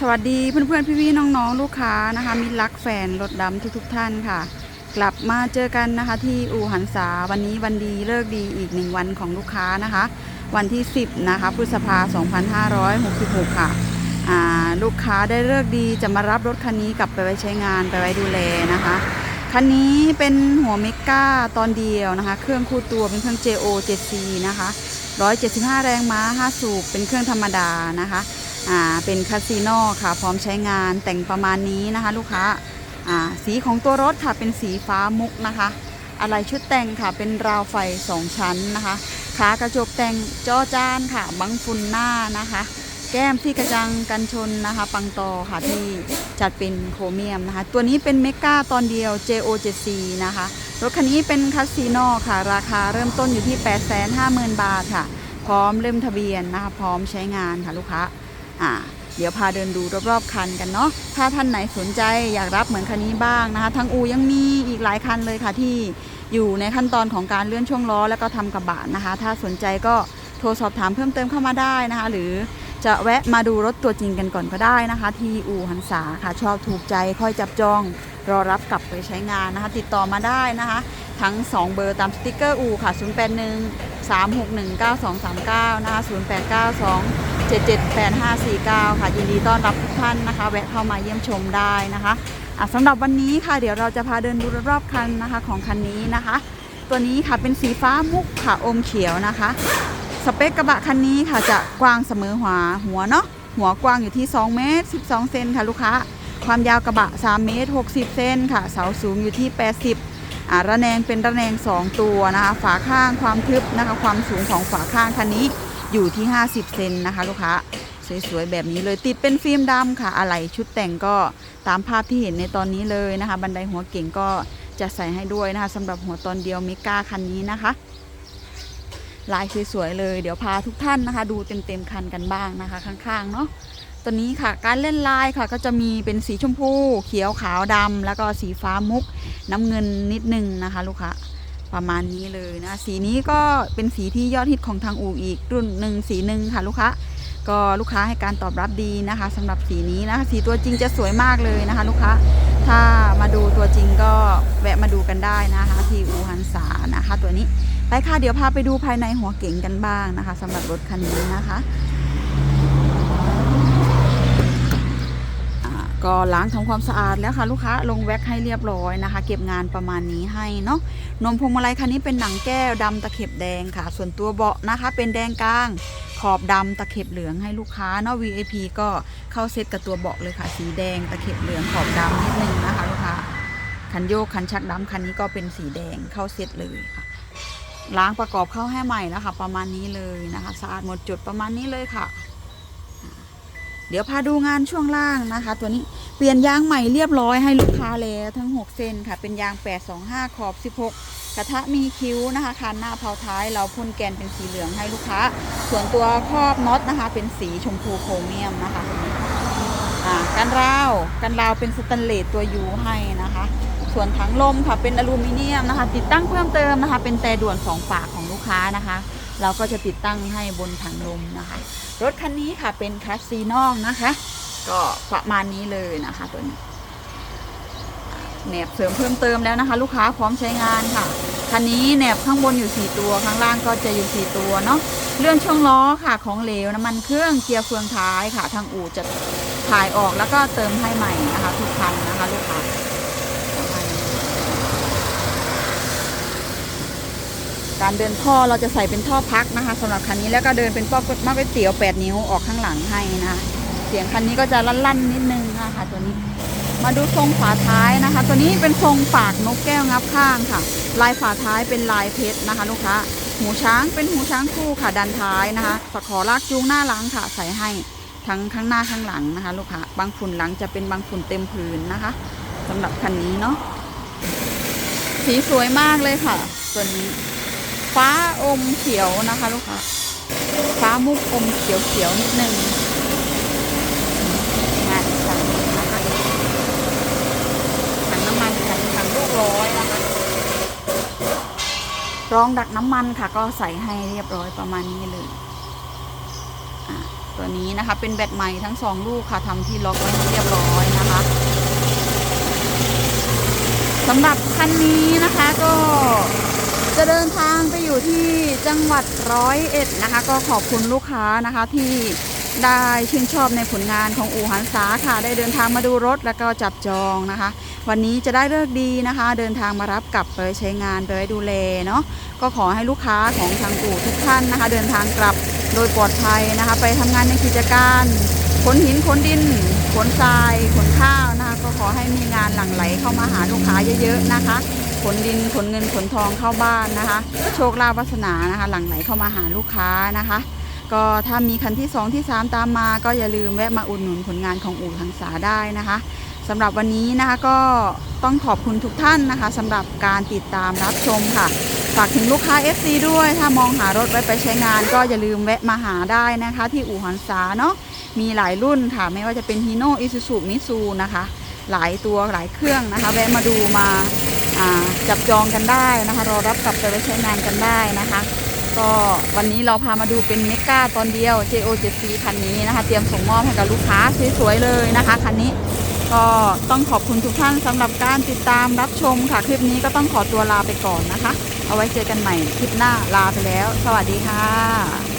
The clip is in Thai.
สวัสดีเพื่อนๆ พี่ๆ น้องๆ ลูกค้านะคะมิตรรักแฟนรถดำทุกๆ ท่านค่ะ กลับมาเจอกันนะคะที่อู่หันษาวันนี้วันดีเลิกดีอีกหนึ่งวันของลูกค้านะคะ วันที่ 10นะคะพฤษภา 2566 ค่ะอ่าลูกค้าได้เลิกดีจะมารับรถคันนี้กลับไปไว้ใช้งานไปไว้ดูแลนะคะ คันนี้เป็นหัวเมกาตอนเดียวนะคะ เครื่องคู่ตัวเป็นเครื่อง JO 7C นะคะ 175 แรงม้า 5 สูบเป็นเครื่องธรรมดานะคะ อ่าเป็นคาสิโนค่ะ พร้อมใช้งานแต่งประมาณนี้นะคะ ลูกค้าอ่าสีของตัวรถค่ะเป็นสีฟ้ามุกนะคะ อะไรชุดแต่งค่ะเป็นราวไฟ 2 ชั้นนะคะขากระจกแต่งจอจานค่ะ บังฝุ่นหน้านะคะ แก้มที่กระจังกันชนนะคะ ปังตอค่ะที่จัดเป็นโครเมียมนะคะ ตัวนี้เป็นเมกาตอนเดียว JO7C นะคะ รถคันนี้เป็นคาสิโนค่ะ ราคาเริ่มต้นอยู่ที่ 850,000 บาทค่ะ พร้อมเล่มทะเบียนนะคะ พร้อมใช้งานค่ะลูกค้า อ่าเดี๋ยวพาเดินดูรอบๆคันกันเนาะ ถ้าท่านไหนสนใจอยากรับเหมือนคันนี้บ้างนะคะ ทางอูยังมีอีกหลายคันเลยค่ะที่อยู่ในขั้นตอนของการเลื่อนช่วงล้อแล้วก็ทำกระบะนะคะ ถ้าสนใจก็โทรสอบถามเพิ่มเติมเข้ามาได้นะคะ หรือจะแวะมาดูรถตัวจริงกันก่อนก็ได้นะคะ ที่อูหันษาค่ะชอบถูกใจค่อยจับจองรอรับกลับไปใช้งานนะคะ ติดต่อมาได้นะคะ ทั้ง 2 เบอร์ตามสติกเกอร์อูค่ะ 081 361 9239 นะคะ 0892 778549 ค่ะ ยินดีต้อนรับทุกท่านนะคะ แวะเข้ามาเยี่ยมชมได้นะคะะสำหรับวันนี้ค่ะ เดี๋ยวเราจะพาเดินดูรอบคันนะคะของคันนี้นะคะ ตัวนี้ค่ะเป็นสีฟ้ามุกค่ะอมเขียวนะคะ สเปคกระบะคันนี้ค่ะจะกว้างเสมอหัวหัวเนาะหัวกว้างอยู่ที่ 2 เมตร 12 เซนค่ะลูกค้า ความยาวกระบะ 3 เมตร 60 เซนค่ะ เสาสูงอยู่ที่ 80อ่า ระแนงเป็นระแนง 2 ตัวนะคะ ฝาข้างความทึบนะคะ ความสูงของฝาข้างคันนี้อยู่ที่ 50 เซนนะคะ ลูกค้าสวยๆแบบนี้เลยติดเป็นฟิล์มดำค่ะอะไหล่ชุดแต่งก็ตามภาพที่เห็นในตอนนี้เลยนะคะ บันไดหัวเก่งก็จะใส่ให้ด้วยนะคะสำหรับหัวตอนเดียวเมกาคันนี้นะคะ ลายสวยๆเลย เดี๋ยวพาทุกท่านนะคะ ดูเต็มๆคันกันบ้างนะคะ ข้างๆเนาะ ตัวนี้ค่ะการเล่นลายค่ะก็จะมีเป็นสีชมพูเขียวขาวดำแล้วก็สีฟ้ามุก น้ำเงินนิดนึงนะคะ ลูกค้าประมาณนี้เลยนะสีนี้ก็เป็นสีที่ยอดฮิตของทางอูอีกรุ่นหนึ่งสีหนึ่งค่ะลูกค้าก็ลูกค้าให้การตอบรับดีนะคะสำหรับสีนี้นะคะสีตัวจริงจะสวยมากเลยนะคะ ลูกค้าถ้ามาดูตัวจริงก็แวะมาดูกันได้นะคะที่อูฮันษานะคะ ตัวนี้ไปค่ะเดี๋ยวพาไปดูภายในหัวเก๋งกันบ้างนะคะสำหรับรถคันนี้นะคะอ่า ก็ล้างทำความสะอาดแล้วค่ะลูกค้าลงแว็กให้เรียบร้อยนะคะ เก็บงานประมาณนี้ให้เนาะนมพวงมาลัยคันนี้เป็นหนังแก้วดำตะเข็บแดงค่ะ ส่วนตัวเบาะนะคะ เป็นแดงกลาง ขอบดำตะเข็บเหลืองให้ลูกค้าเนาะ VIP ก็เข้าเซตกับตัวเบาะเลยค่ะ สีแดงตะเข็บเหลืองขอบดำนิดนึงนะคะลูกค้าคันโยกคันชักดำคันนี้ก็เป็นสีแดงเข้าเซตเลยค่ะล้างประกอบเข้าให้ใหม่แล้วค่ะ ประมาณนี้เลยนะคะสะอาดหมดจุดประมาณนี้เลยค่ะ เดี๋ยวพาดูงานช่วงล่างนะคะ ตัวนี้เปลี่ยนยางใหม่เรียบร้อยให้ลูกค้าแล้วทั้ง 6เส้นค่ะ เป็นยาง 825 ขอบ 16 กระทะมีคิ้วนะคะคันหน้าเผาท้ายเราพ่นแกนเป็นสีเหลืองให้ลูกค้า ส่วนตัวครอบน็อตนะคะ เป็นสีชมพูโครเมียมนะคะกันราวกันราวเป็นสแตนเลสตัวยูให้นะคะ ส่วนถังลมค่ะเป็นอลูมิเนียมนะคะ ติดตั้งเพิ่มเติมนะคะ เป็นแต่ด่วนสองฝาของลูกค้านะคะ เราก็จะติดตั้งให้บนถังลมนะคะ รถคันนี้ค่ะเป็นคลาสซีนองนะคะ ก็ประมาณนี้เลยนะคะตัวนี้แหนบเสริมเพิ่มเติมแล้วนะคะ ลูกค้าพร้อมใช้งานค่ะคันนี้แหนบข้างบนอยู่ 4 ตัวข้างล่างก็จะอยู่ 4 ตัวเนาะเรื่องช่วงล้อค่ะของเหลวน้ำมันเครื่องเกียร์เฟืองท้ายค่ะ ทางอู่จะถ่ายออกแล้วก็เติมให้ใหม่นะคะ ทุกคันนะคะ ลูกค้า การเดินท่อเราจะใส่เป็นท่อพักนะคะสำหรับคันนี้แล้วก็เดินเป็นป้อกมะก๋วยเตี๋ยว8นิ้วออกข้างหลังให้นะคะเสียงคันนี้ก็จะลั่นๆนิดนึงนะคะ ตัวนี้ มาดูทรงฝาท้ายนะคะ ตัวนี้เป็นทรงปากนกแก้วงับข้างค่ะ ลายฝาท้ายเป็นลายเพชรนะคะ ลูกค้าหูช้างเป็นหูช้างคู่ค่ะดันท้ายนะคะตะขอลากจูงหน้าหลังค่ะ ใส่ให้ทั้งข้างหน้าข้างหลังนะคะ ลูกค้าบางฝุ่นหลังจะเป็นบางฝุ่นเต็มพื้นนะคะสำหรับคันนี้เนาะสีสวยมากเลยค่ะ ตัวนี้ ฟ้าอมเขียวนะคะลูกค้าฟ้ามุกอมเขียวเขียวนิดนึงงานสั่งนะคะถังน้ำมันถังถังลูกร้อยนะคะรองดักน้ำมันค่ะ ก็ใส่ให้เรียบร้อยประมาณนี้เลยตัวนี้นะคะ เป็นแบตใหม่ทั้งสองลูกค่ะทำที่ล็อกไว้ให้เรียบร้อยนะคะสำหรับคันนี้นะคะก็ จะเดินทางไปอยู่ที่จังหวัดร้อยเอ็ดนะคะ ก็ขอบคุณลูกค้านะคะที่ได้ชื่นชอบในผลงานของอู่หันษาค่ะ ได้เดินทางมาดูรถแล้วก็จับจองนะคะ วันนี้จะได้เลิกดีนะคะ เดินทางมารับกลับไปใช้งานไปไว้ดูแลเนาะก็ขอให้ลูกค้าของทางอู่ทุกท่านนะคะ เดินทางกลับโดยปลอดภัยนะคะ ไปทำงานในกิจการขนหินขนดินขนทรายขนข้าวนะคะ ก็ขอให้มีงานหลั่งไหลเข้ามาหาลูกค้าเยอะๆนะคะ ขนดินขนเงินขนทองเข้าบ้านนะคะ โชคลาภวาสนานะคะ หลั่งไหลเข้ามาหาลูกค้านะคะ ก็ถ้ามีคันที่ 2 ที่ 3 ตามมา ก็อย่าลืมแวะมาอุดหนุนผลงานของอู่ทังสาได้นะคะสำหรับวันนี้นะคะก็ต้องขอบคุณทุกท่านนะคะสำหรับการติดตามรับชมค่ะ ฝากถึงลูกค้า FC ด้วย ถ้ามองหารถไว้ไปใช้งาน ก็อย่าลืมแวะมาหาได้นะคะ ที่อู่หันษาเนาะมีหลายรุ่นค่ะ ไม่ว่าจะเป็นฮีโน่อิซูซูมิซูนะคะ หลายตัวหลายเครื่องนะคะ แวะมาดูมา จับจองกันได้นะคะ รอรับกลับไปไว้ใช้งานกันได้นะคะ ก็วันนี้เราพามาดูเป็นเมก้าตอนเดียว JO7C คันนี้นะคะ เตรียมส่งมอบให้กับลูกค้าสวยๆเลยนะคะคันนี้ก็ต้องขอบคุณทุกท่านสำหรับการติดตามรับชมค่ะ คลิปนี้ก็ต้องขอตัวลาไปก่อนนะคะ เอาไว้เจอกันใหม่คลิปหน้าลาไปแล้ว สวัสดีค่ะ